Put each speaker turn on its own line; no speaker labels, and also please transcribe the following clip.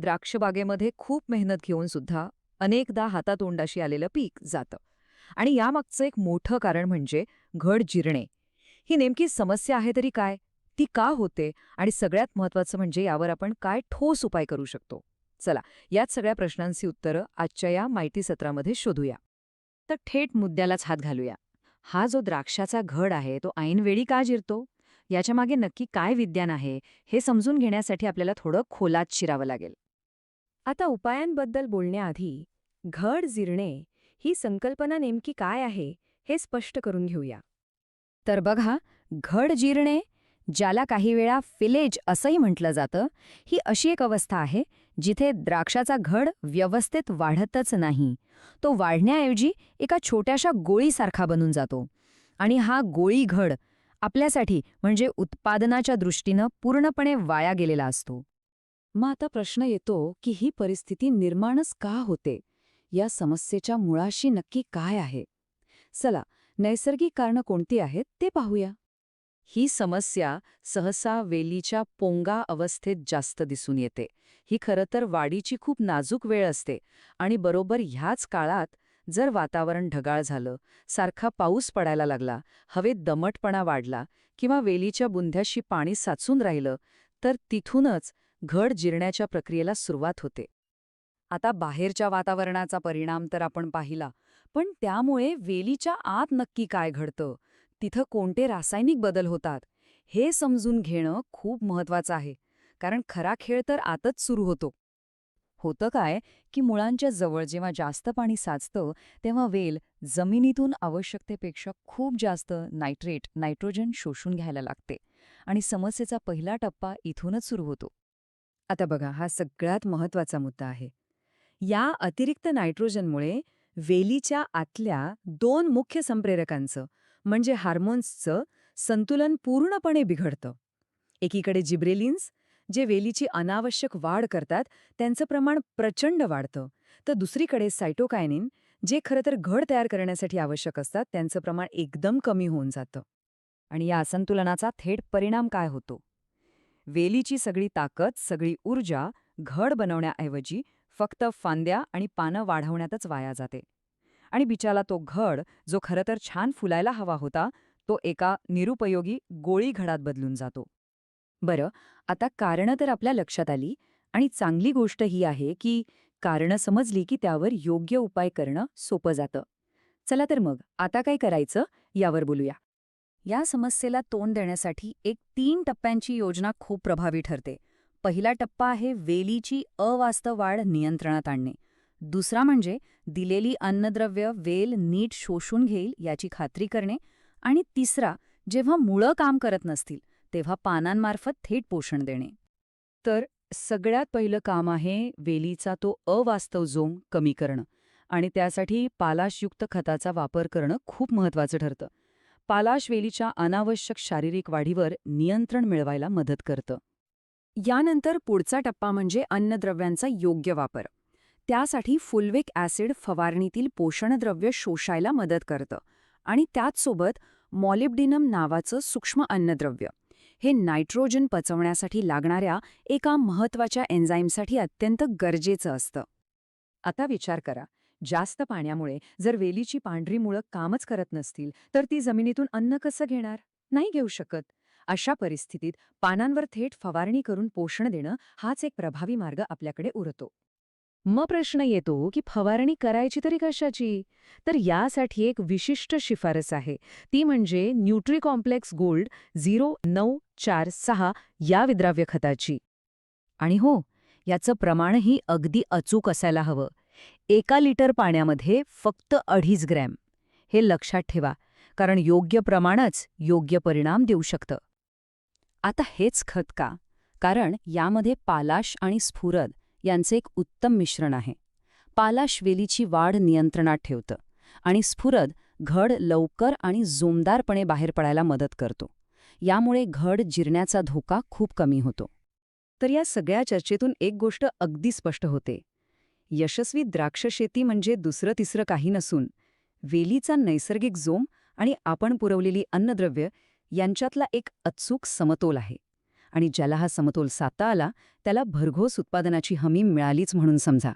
द्राक्षबागेमध्ये खूप मेहनत घेऊन सुद्धा अनेकदा हातातोंडाशी आलेलं पीक जातं. आणि यामागचं एक मोठं कारण म्हणजे घड जिरणे. ही नेमकी समस्या आहे तरी काय? ती का होते? आणि सगळ्यात महत्वाचं म्हणजे यावर आपण काय ठोस उपाय करू शकतो? चला याच सगळ्या प्रश्नांची उत्तरं आजच्या या माहिती सत्रामध्ये शोधूया. तर थेट मुद्द्यालाच हात घालूया. हा जो द्राक्षाचा घड आहे तो ऐनवेळी का जिरतो? याच्यामागे नक्की काय विज्ञान आहे हे समजून घेण्यासाठी आपल्याला थोडं खोलात शिरावं लागेल.
आता उपायांबद्दल बोलण्याआधी घड जिरणे ही संकल्पना नेमकी काय आहे हे स्पष्ट करून घेऊया.
तर बघा घड जिरणे ज्याला काही वेळा फिलेज असंही म्हटलं जातं ही अशी एक अवस्था आहे जिथे द्राक्षाचा घड व्यवस्थित वाढतच नाही. तो वाढण्याऐवजी एका छोट्याशा गोळीसारखा बनून जातो. आणि हा गोळी घड आपल्यासाठी म्हणजे उत्पादनाच्या दृष्टीनं पूर्णपणे वाया गेलेला असतो. मग आता प्रश्न येतो की ही परिस्थिती निर्माणच का होते? या समस्येच्या मुळाशी नक्की काय आहे? चला नैसर्गिक कारणं कोणती आहेत ते पाहूया. ही समस्या सहसा वेलीच्या पोंगा अवस्थेत जास्त दिसून येते. ही खरं तर वाढीची खूप नाजूक वेळ असते आणि बरोबर ह्याच काळात जर वातावरण ढगाळ झालं सारखा पाऊस पडायला लागला हवेत दमटपणा वाढला किंवा वेलीच्या बुंध्याशी पाणी साचून राहिलं तर तिथूनच घड जिरण्याच्या प्रक्रियेला सुरुवात होते. आता बाहेरच्या वातावरणाचा परिणाम तर आपण पाहिला पण त्यामुळे वेलीच्या आत नक्की काय घडतं? तिथं कोणते रासायनिक बदल होतात? हे समजून घेणं खूप महत्वाचं आहे कारण खरा खेळ तर आतच सुरू होतो. होतं काय की मुळांच्या जवळ जेव्हा जास्त पाणी साचतं तेव्हा वेल जमिनीतून आवश्यकतेपेक्षा खूप जास्त नायट्रेट नायट्रोजन शोषून घ्यायला लागते. आणि समस्येचा पहिला टप्पा इथूनच सुरू होतो. आता बघा हा सगळ्यात महत्त्वाचा मुद्दा आहे. या अतिरिक्त नायट्रोजनमुळे वेलीच्या आतल्या दोन मुख्य संप्रेरकांचं म्हणजे हार्मोन्सचं संतुलन पूर्णपणे बिघडतं. एकीकडे जिब्रेलिन्स जे वेलीची अनावश्यक वाढ करतात त्यांचं प्रमाण प्रचंड वाढतं. तर दुसरीकडे सायटोकायनिन जे खरं तर घड तयार करण्यासाठी आवश्यक असतात त्यांचं प्रमाण एकदम कमी होऊन जातं. आणि या असंतुलनाचा थेट परिणाम काय होतो? वेलीची सगळी ताकद सगळी ऊर्जा घड बनवण्याऐवजी फक्त फांद्या आणि पानं वाढवण्यातच वाया जाते. आणि बिचाला तो घड जो खरं तर छान फुलायला हवा होता तो एका निरुपयोगी गोळी घडात बदलून जातो. बरं आता कारणं तर आपल्या लक्षात आली आणि चांगली गोष्ट ही आहे की कारणं समजली की त्यावर योग्य उपाय करणं सोपं जातं. चला तर मग आता काय करायचं यावर बोलूया. या समस्येला तोंड देण्यासाठी एक तीन टप्प्यांची योजना खूप प्रभावी ठरते. पहिला टप्पा आहे वेलीची अवास्तव वाढ नियंत्रणात आणणे. दुसरा म्हणजे दिलेली अन्नद्रव्य वेल नीट शोषून घेईल याची खात्री करणे. आणि तिसरा जेव्हा मुळं काम करत नसतील तेव्हा पानांमार्फत थेट पोषण देणे. तर सगळ्यात पहिलं काम आहे वेलीचा तो अवास्तव जोम कमी करणं. आणि त्यासाठी पालाशयुक्त खताचा वापर करणं खूप महत्वाचं ठरतं. पालाश वेलीच्या अनावश्यक शारीरिक वाढीवर नियंत्रण मिळवायला मदत करतं. यानंतर पुढचा टप्पा म्हणजे अन्नद्रव्यांचा योग्य वापर. त्यासाठी फुलविक ॲसिड फवारणीतील पोषणद्रव्य शोषायला मदत करतं आणि त्याचसोबत मॉलिब्डिनम नावाचं सूक्ष्म अन्नद्रव्य हे नायट्रोजन पचवण्यासाठी लागणाऱ्या एका महत्त्वाच्या एन्झाईमसाठी अत्यंत गरजेचं असतं. आता विचार करा जास्त पाण्यामुळे जर वेलीची पांढरी मुळं कामच करत नसतील तर ती जमिनीतून अन्न कसं घेणार? नाही घेऊ शकत. अशा परिस्थितीत पानांवर थेट फवारणी करून पोषण देणं हाच एक प्रभावी मार्ग आपल्याकडे उरतो. मग प्रश्न येतो की फवारणी करायची तरी कशाची? तर यासाठी एक विशिष्ट शिफारस आहे. ती म्हणजे न्यूट्री कॉम्प्लेक्स गोल्ड झिरो नऊ चार सहा या विद्राव्य खताची. आणि हो याचं प्रमाणही अगदी अचूक असायला हवं. एका लिटर पाण्यामध्ये फक्त अडीच ग्रॅम. हे लक्षात ठेवा कारण योग्य प्रमाणच योग्य परिणाम देऊ शकतं. आता हेच खत का? कारण यामध्ये पालाश आणि स्फुरद यांचे एक उत्तम मिश्रण आहे. पालाश वेलीची वाढ नियंत्रणात ठेवतं आणि स्फुरद घड लवकर आणि जोमदारपणे बाहेर पडायला मदत करतो. यामुळे घड जिरण्याचा धोका खूप कमी होतो. तर या सगळ्या चर्चेतून एक गोष्ट अगदी स्पष्ट होते. यशस्वी द्राक्ष शेती म्हणजे दुसरं तिसरं काही नसून वेलीचा नैसर्गिक जोम आणि आपण पुरवलेली अन्नद्रव्य यांच्यातला एक अचूक समतोल आहे आणि ज्याला हा समतोल साधता आला त्याला भरघोस उत्पादनाची हमी मिळालीच म्हणून समजा.